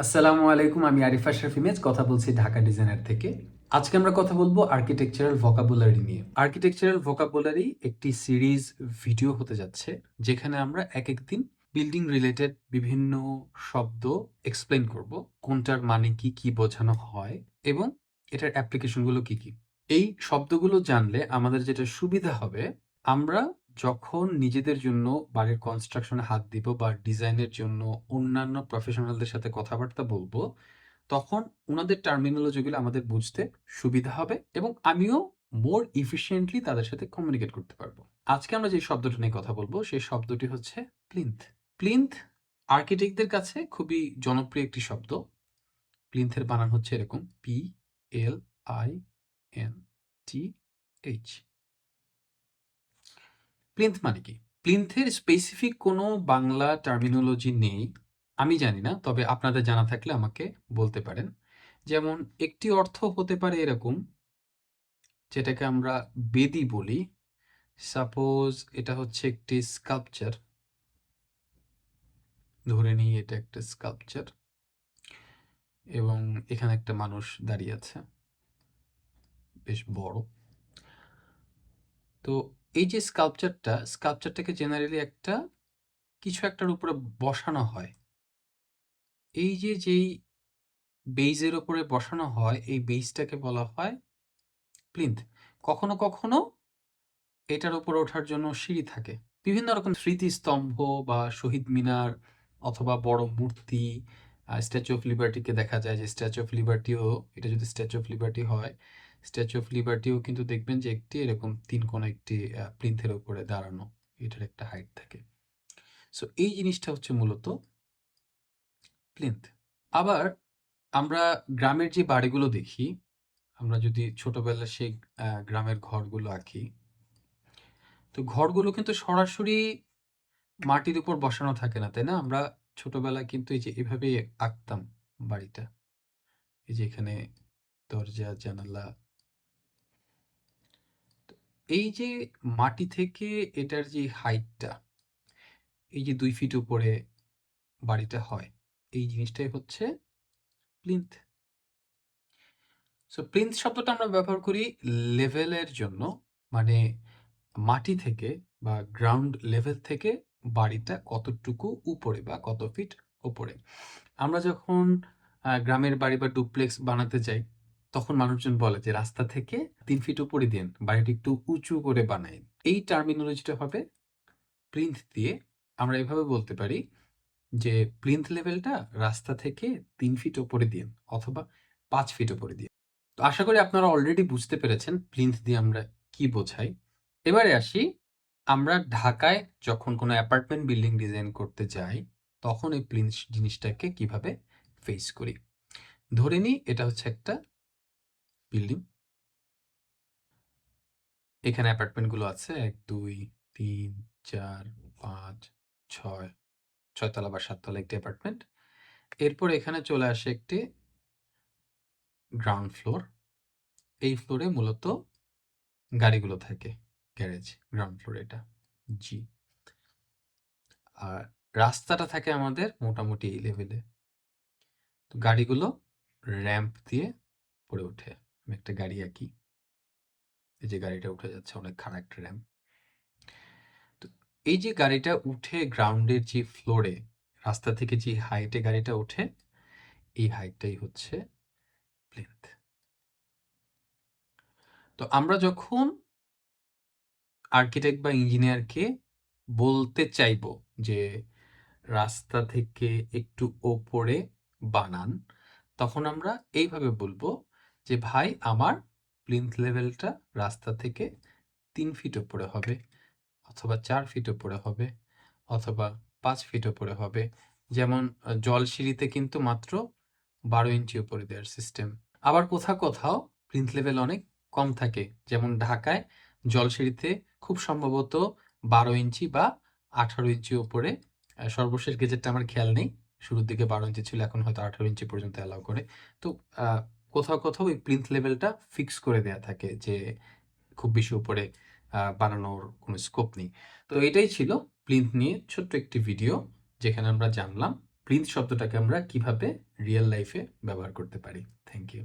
আসসালামু আলাইকুম, আমি আরিফা আশরাফ ইমেজ, কথা বলছি ঢাকা ডিজাইনার থেকে। আজকে আমরা কথা বলব আর্কিটেকচারাল ভোকাবুলারি নিয়ে। আর্কিটেকচারাল ভোকাবুলারি একটি সিরিজ ভিডিও হতে যাচ্ছে, যেখানে আমরা এক এক দিন বিল্ডিং রিলেটেড বিভিন্ন শব্দ এক্সপ্লেন করব, কোনটার মানে কি কি বোঝানো হয়, এবং এটার অ্যাপ্লিকেশনগুলো কি কি। এই শব্দগুলো জানলে আমাদের যেটা সুবিধা হবে, আমরা যখন নিজেদের জন্য বাড়ির কনস্ট্রাকশনে হাত দিব বা ডিজাইনের জন্য অন্যান্য প্রফেশনালদের সাথে কথাবার্তা বলব, তখন ওনাদের টার্মিনোলজিগুলো আমাদের বুঝতে সুবিধা হবে এবং আমিও মোর ইফিসিয়েন্টলি তাদের সাথে কমিউনিকেট করতে পারব। আজকে আমরা যে শব্দটা নিয়ে কথা বলব, সেই শব্দটি হচ্ছে প্লিন্থ প্লিন্থ আর্কিটেক্টদের কাছে খুবই জনপ্রিয় একটি শব্দ। প্লিন্থের বানান হচ্ছে এরকম P L I N T H plinth মানে কি? প্লিন্থের স্পেসিফিক কোনো বাংলা টার্মিনোলজি নেই, আমি জানি না, তবে আপনাদের জানা থাকলে আমাকে বলতে পারেন। যেমন, একটি অর্থ হতে পারে এরকম, যেটাকে আমরা বেদি বলি। সাপোজ এটা হচ্ছে একটি স্কাল্পচার ধরে নিই এটা একটা স্কাল্পচার এবং এখানে একটা মানুষ দাঁড়িয়ে আছে। বেশ বড়। তো এই যে স্কাল্পচারটা স্কাল্পচারটাকে জেনারেলি একটা কিছু একটার উপরে বসানো হয়। এই যে যেই বেইজের উপরে বসানো হয়, এই বেইজটাকে বলা হয় প্লিন্থ কখনো কখনো এটার উপরে ওঠার জন্য সিঁড়ি থাকে। বিভিন্ন রকম স্মৃতিস্তম্ভ বা শহীদ মিনার অথবা বড় মূর্তি স্ট্যাচু অফ লিবার্টিকে দেখা যায় যে স্ট্যাচু অফ লিবার্টিও এটা যদি স্ট্যাচু অফ লিবার্টি হয় স্ট্যাচু অফ লিবার্টিও কিন্তু দেখবেন যে একটি এরকম তিন কোণ একটি প্লিন্থের উপরে দাঁড়ানো। এটার একটা হাইট থাকে। সো এই জিনিসটা হচ্ছে মূলত প্লিন্থ। আবার আমরা গ্রামের যে বাড়িগুলো দেখি, আমরা যদি ছোটবেলায় সেই গ্রামের ঘরগুলো আঁকি, তো ঘরগুলো কিন্তু সরাসরি মাটির উপর বসানো থাকে না, তাই না? আমরা ছোটবেলায় কিন্তু এই যে এভাবেই আঁকতাম বাড়িটা। এই যে এখানে দরজা, জানালা এই যে মাটি থেকে এটার যে হাইটটা এই যে দুই ফিট উপরে বাড়িটা হয়, এই জিনিসটাই হচ্ছে প্লিন্থ সো প্লিন্থ শব্দটা আমরা ব্যবহার করি লেভেলের জন্য মানে মাটি থেকে বা গ্রাউন্ড লেভেল থেকে বাড়িটা কতটুকু উপরে বা কত ফিট উপরে। আমরা যখন গ্রামের বাড়ি বা ডুপ্লেক্স বানাতে যাই তখন মানুষজন বলে যে, রাস্তা থেকে তিন ফিট উপরে দিন বাড়িটা একটু উঁচু করে বানাই এই টার্মিনোলজিটা হবে প্লিন্থ দিয়ে আমরা এভাবে বলতে পারি যে প্লিন্থ লেভেলটা রাস্তা থেকে তিন ফিট উপরে দিন অথবা পাঁচ ফিট উপরে দিন তো আশা করি আপনারা অলরেডি বুঝতে পেরেছেন প্লিন্থ দিয়ে আমরা কি বোঝাই। এবারে আসি, আমরা ঢাকায় যখন কোনো অ্যাপার্টমেন্ট বিল্ডিং ডিজাইন করতে যাই, তখন এই প্লিন্থ জিনিসটাকে কীভাবে ফেস করি। ধরে নিই এটা হচ্ছে একটা বিল্ডিং। এখানে অ্যাপার্টমেন্টগুলো আছে, এক, দুই, তিন, চার, পাঁচ, ছয়, ছয়তলা বা সাততলা একটি অ্যাপার্টমেন্ট। এরপর এখানে চলে আসে একটি গ্রাউন্ড ফ্লোর। এই ফ্লোরে মূলত গাড়িগুলো থাকে, গ্যারেজ, গ্রাউন্ড ফ্লোর এটা। জি। আর রাস্তাটা থাকে আমাদের মোটামুটি এই লেভেলে তো গাড়িগুলো র্যাম্প দিয়ে পড়ে ওঠে। আমি একটা গাড়ি আঁকি। এই যে গাড়িটা উঠে যাচ্ছে অনেক খারাপ একটা র্যাম্প তো এই যে গাড়িটা উঠে গ্রাউন্ডের যে ফ্লোরে রাস্তা থেকে যে হাইটে গাড়িটা ওঠে, এই হাইটটাই হচ্ছে প্লেন্থ তো আমরা যখন আর্কিটেক্ট বা ইঞ্জিনিয়ারকে বলতে চাইব যে রাস্তা থেকে একটু ওপরে বানান, তখন আমরা এইভাবে বলব যে ভাই আমার প্লিন্থ লেভেলটা রাস্তা থেকে তিন ফিট ওপরে হবে অথবা চার ফিট ওপরে হবে অথবা পাঁচ ফিট ওপরে হবে। যেমন আহ, জলসিঁড়িতে কিন্তু মাত্র বারো ইঞ্চি উপরে দেওয়ার সিস্টেম আবার কোথাও কোথাও প্লিন্থ লেভেল অনেক কম থাকে। যেমন ঢাকায় জলসিঁড়িতে খুব সম্ভবত বারো ইঞ্চি বা আঠারো ইঞ্চি আহ, সর্বশেষ গেজেটটা আমার খেয়াল নেই। শুরুর দিকে বারো ইঞ্চি ছিল এখন হয়তো আঠারো ইঞ্চি পর্যন্ত অ্যালাউ করে। তো কোথাও কোথাও এই প্লিন্থ লেভেলটা ফিক্স করে দেয়া থাকে যে খুব বেশি উপরে বানানোর কোনো স্কোপ নেই। তো এটাই ছিল প্লিন্থ নিয়ে ছোট্ট একটি ভিডিও যেখানে আমরা জানলাম প্লিন্থ শব্দটাকে আমরা কীভাবে রিয়েল লাইফে ব্যবহার করতে পারি। Thank you